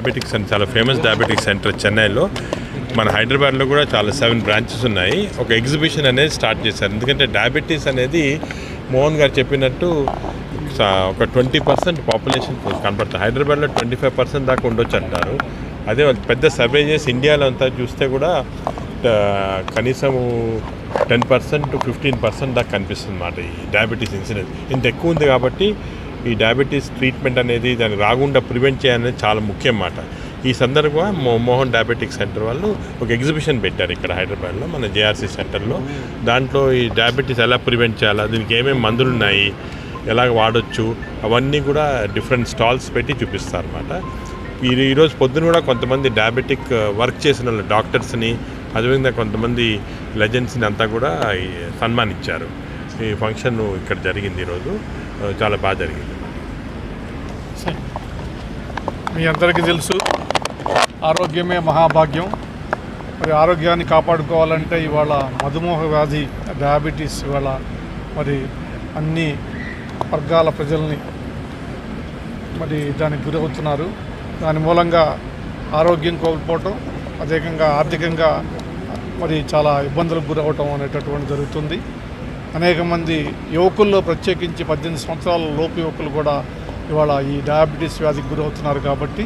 Diabetics అని చాలా famous diabetic centre చెన్నైలో. మన హైదరాబాద్లో కూడా చాలా సెవెన్ బ్రాంచెస్ ఉన్నాయి. ఒక ఎగ్జిబిషన్ అనేది స్టార్ట్ చేశారు. ఎందుకంటే డయాబెటీస్ అనేది మోహన్ గారు చెప్పినట్టు ఒక ట్వంటీ పర్సెంట్ పాపులేషన్ కనపడుతుంది హైదరాబాద్లో ట్వంటీ ఫైవ్ పర్సెంట్ దాకా ఉండొచ్చు అంటారు. అదే వాళ్ళు పెద్ద సర్వే చేసి ఇండియాలో అంతా చూస్తే కూడా కనీసం ten percent to fifteen percent దాకా కనిపిస్తుంది అన్నమాట ఈ డయాబెటీస్ ఇన్సిడెన్స్ ఇంత ఎక్కువ ఉంది కాబట్టి ఈ డయాబెటీస్ ట్రీట్మెంట్ అనేది దాన్ని రాకుండా ప్రివెంట్ చేయాలనేది చాలా ముఖ్యం మాట ఈ సందర్భంగా మో మోహన్ డయాబెటిక్ సెంటర్ వాళ్ళు ఒక ఎగ్జిబిషన్ పెట్టారు ఇక్కడ హైదరాబాద్లో మన జేఆర్సీ సెంటర్లో దాంట్లో ఈ డయాబెటీస్ ఎలా ప్రివెంట్ చేయాలా దీనికి ఏమేమి మందులు ఉన్నాయి ఎలాగ వాడొచ్చు అవన్నీ కూడా డిఫరెంట్ స్టాల్స్ పెట్టి చూపిస్తారు అనమాట ఈ ఈరోజు పొద్దున కూడా కొంతమంది డయాబెటిక్ వర్క్ చేసిన వాళ్ళు డాక్టర్స్ని అదేవిధంగా కొంతమంది లెజెండ్స్ని అంతా కూడా సన్మానించారు. ఈ ఫంక్షన్ ఇక్కడ జరిగింది ఈరోజు చాలా బాగా జరిగింది. మీ అందరికీ తెలుసు ఆరోగ్యమే మహాభాగ్యం. మరి ఆరోగ్యాన్ని కాపాడుకోవాలంటే ఇవాళ మధుమేహ వ్యాధి డయాబెటీస్ ఇవాళ మరి అన్ని వర్గాల ప్రజల్ని మరి దానికి గురవుతున్నారు. దాని మూలంగా ఆరోగ్యం కోల్పోవటం అదేకంగా ఆర్థికంగా మరి చాలా ఇబ్బందులకు గురవటం అనేటటువంటి జరుగుతుంది. అనేక మంది యువకుల్లో ప్రత్యేకించి పద్దెనిమిది సంవత్సరాల లోపు యువకులు కూడా ఇవాళ ఈ డయాబెటీస్ వ్యాధికి గురవుతున్నారు కాబట్టి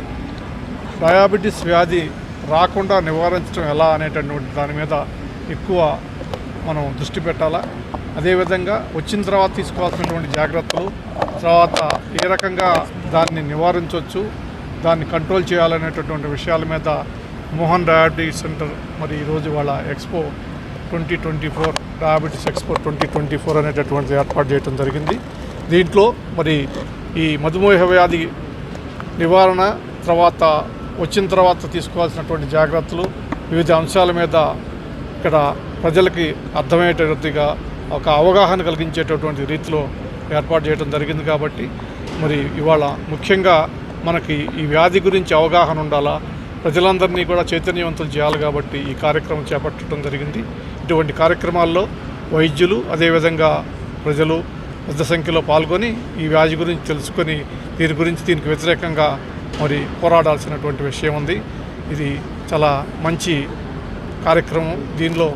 డయాబెటీస్ వ్యాధి రాకుండా నివారించడం ఎలా అనేటటువంటి దాని మీద ఎక్కువ మనం దృష్టి పెట్టాలా? అదేవిధంగా వచ్చిన తర్వాత తీసుకోవాల్సినటువంటి జాగ్రత్తలు తర్వాత ఏ రకంగా దాన్ని నివారించవచ్చు దాన్ని కంట్రోల్ చేయాలనేటటువంటి విషయాల మీద మోహన్ డయాబెటీస్ సెంటర్ మరి ఈరోజు వాళ్ళ expo twenty twenty four diabetes expo twenty twenty four అనేటటువంటిది ఏర్పాటు చేయడం జరిగింది. దీంట్లో మరి ఈ మధుమేహ వ్యాధి నివారణ తర్వాత వచ్చిన తర్వాత తీసుకోవాల్సినటువంటి జాగ్రత్తలు వివిధ అంశాల మీద ఇక్కడ ప్రజలకి అర్థమయ్యేటట్టుగా ఒక అవగాహన కలిగించేటటువంటి రీతిలో ఏర్పాటు చేయడం జరిగింది కాబట్టి మరి ఇవాళ ముఖ్యంగా మనకి ఈ వ్యాధి గురించి అవగాహన ఉండాలా? ప్రజలందరినీ కూడా చైతన్యవంతం చేయాలి కాబట్టి ఈ కార్యక్రమం చేపట్టడం జరిగింది. ఇటువంటి కార్యక్రమాల్లో వైద్యులు అదేవిధంగా ప్రజలు పెద్ద సంఖ్యలో పాల్గొని ఈ వ్యాధి గురించి తెలుసుకొని దీని గురించి దీనికి వ్యతిరేకంగా మరి పోరాడాల్సినటువంటి విషయం ఉంది. ఇది చాలా మంచి కార్యక్రమం. దీనిలో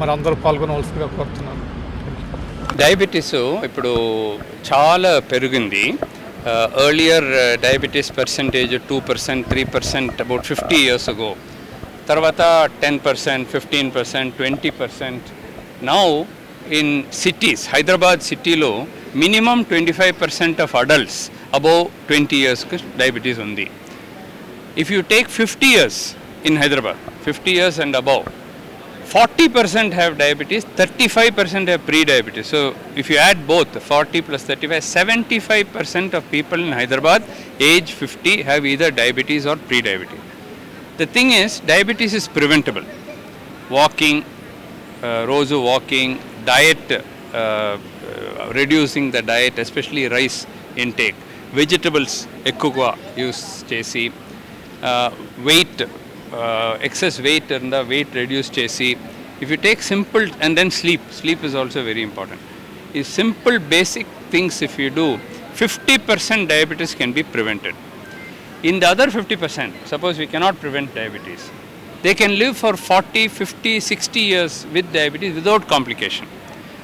మరి అందరూ పాల్గొనవలసిందిగా కోరుతున్నాను. డయాబెటీస్ ఇప్పుడు చాలా పెరిగింది. Earlier diabetes percentage two percent three percent about fifty years ago తర్వాత ten percent fifteen percent twenty percent now in cities Hyderabad సిటీలో minimum twenty five percent of adults above twenty ఇయర్స్కి డయాబెటీస్ ఉంది. If you take 50 years in Hyderabad, 50 years and above, 40% have diabetes, 35% have pre-diabetes. So if you add both, 40 plus 35, 75% of people in Hyderabad age 50 have either diabetes or pre-diabetes. The thing is, diabetes is preventable. Walking, uh, rows of walking, diet, uh, uh, reducing the diet, especially rice intake, vegetables, ekugwa use, JC, uh, weight, Excess weight and weight reduce చేసి if you take simple and then sleep sleep is also very important ఈ simple basic things if you do fifty percent diabetes can be prevented in the other 50%, suppose we cannot prevent diabetes, they can live for 40, 50, 60 years with diabetes without complication.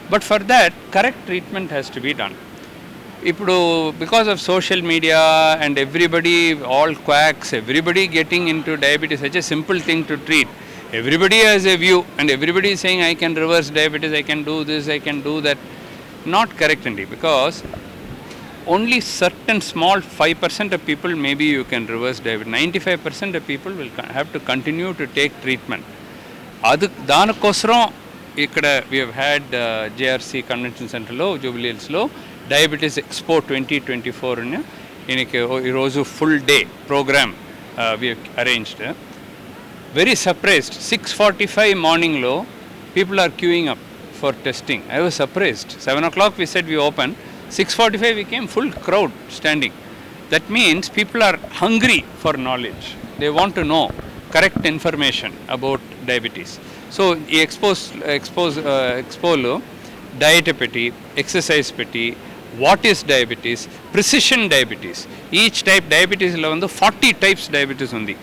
But for that, correct treatment has to be done. ఇప్పుడు because of social media and everybody all quacks everybody getting into diabetes such a simple thing to treat everybody has a view and everybody saying I can reverse diabetes I can do this I can do that not correct అండి because only certain small 5% of people maybe you can reverse diabetes. 95% of people will co- have to continue to take treatment. అది దానికోసం ఇక్కడ we had JRC convention సెంటర్లో jubilee diabetes expo twenty twenty four ఈయనకి ఈరోజు full day programme we arranged very surprised six forty five మార్నింగ్లో people are queuing up for testing I was surprised seven o'clock we set we open six forty five we came full crowd standing that means people are hungry for knowledge they want to know correct information about diabetes so ఈ expose expose ఎక్స్పోలో diet పెట్టి exercise పెట్టి What is diabetes precision diabetes each type డయాబెటీస్లో வந்து forty types diabetes ఉంది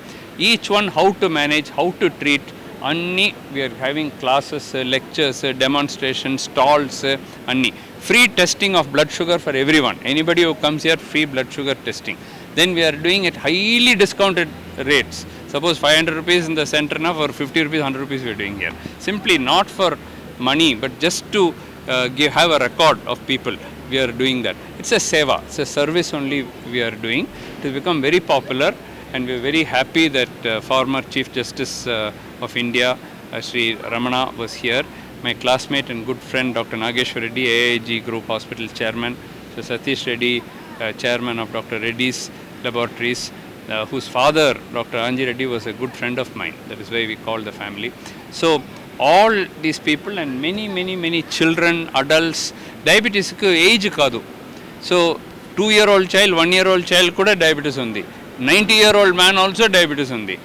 each one how to manage how to treat అన్నీ we are having classes lectures demonstration stalls అన్నీ free testing of blood sugar for every one anybody who comes here free blood sugar testing then we are doing at highly discounted rates. Suppose 500 rupees in the center now for 50 rupees, 100 rupees we are doing here. Simply not for money, but just to uh, give, have a record of people. We are doing that. It's a seva, it's a service only we are doing to become very popular. And we are very happy that uh, former Chief Justice uh, of India, uh, Sri Ramana, was here. My classmate and good friend, Dr. Nageshwar Reddy, AIG Group Hospital Chairman, so Satish Reddy, uh, Chairman of Dr. Reddy's Laboratories, uh, whose father, Dr. Anji Reddy, was a good friend of mine. That is why we call the family. So, all these people and many, many, many children, adults, డయాబెటీస్కి age కాదు. So two year old child one year old child కూడా diabetes ఉంది. Ninety year old man also diabetes ఉంది.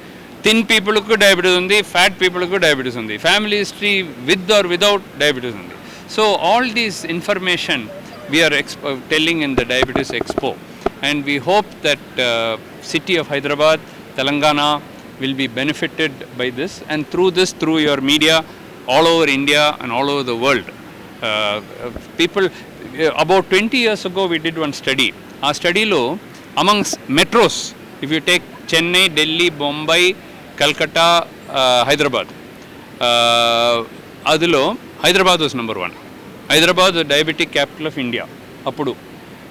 Thin పీపుల్కు diabetes ఉంది fat పీపుల్కు diabetes ఉంది. Family history with or without diabetes ఉంది. So all these information we are expo uh, telling in the diabetes expo. And we hope that uh, city of Hyderabad Telangana will will be benefited by this and through this through your media all over india and all over the world people about twenty years ago we did one study ఆ స్టడీలో amongst metros if you take Chennai Delhi Bombay Calcutta Hyderabad అదిలో Hyderabad was number one Hyderabad diabetic capital of India అప్పుడు.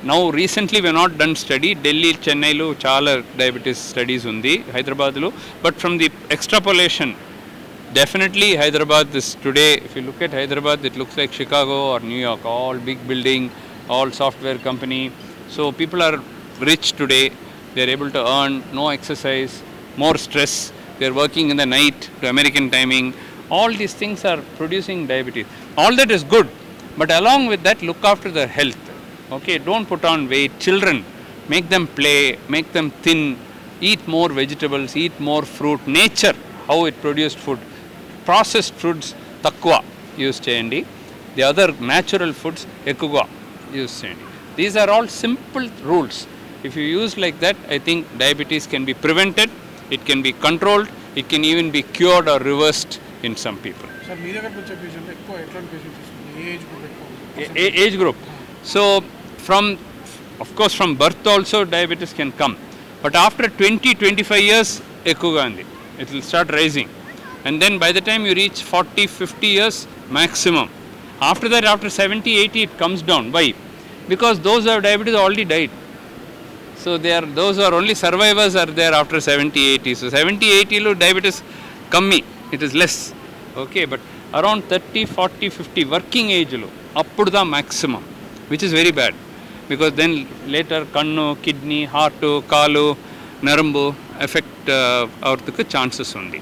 Now recently we not done study Delhi చెన్నైలో చాలా diabetes studies ఉంది హైదరాబాద్లో but from the extrapolation definitely hyderabad is today if you look at hyderabad it looks like chicago or new york all big building all software company. So people are rich today. They are able to earn no exercise more stress. They are working in the night to american timing. All these things are producing diabetes. All that is good but along with that look after their health. Okay don't put on weight. Children make them play make them thin. Eat more vegetables eat more fruit. Nature how it produced food processed foods తక్కువ use చేయండి. The other natural foods ఎక్కువ use చేయండి. These are all simple rules if you use like that I think diabetes can be prevented it can be controlled it can even be cured or reversed in some people age group so from of course from birth also diabetes can come. But after 20 25 years ఎక్కువగా ఉంది. It will start rising. And then by the time you reach 40 50 years maximum after that after 70 80 it comes down why because those who have diabetes already died so they are those who are only survivors are there after 70 80 so 70 80 లో diabetes కమ్మి it is less okay but around 30 40 50 working ఏజ్లో అప్పుడు the maximum which is very bad because then later కన్ను kidney heart కాలు నరంబు effect అవుతుకు chances ఉంది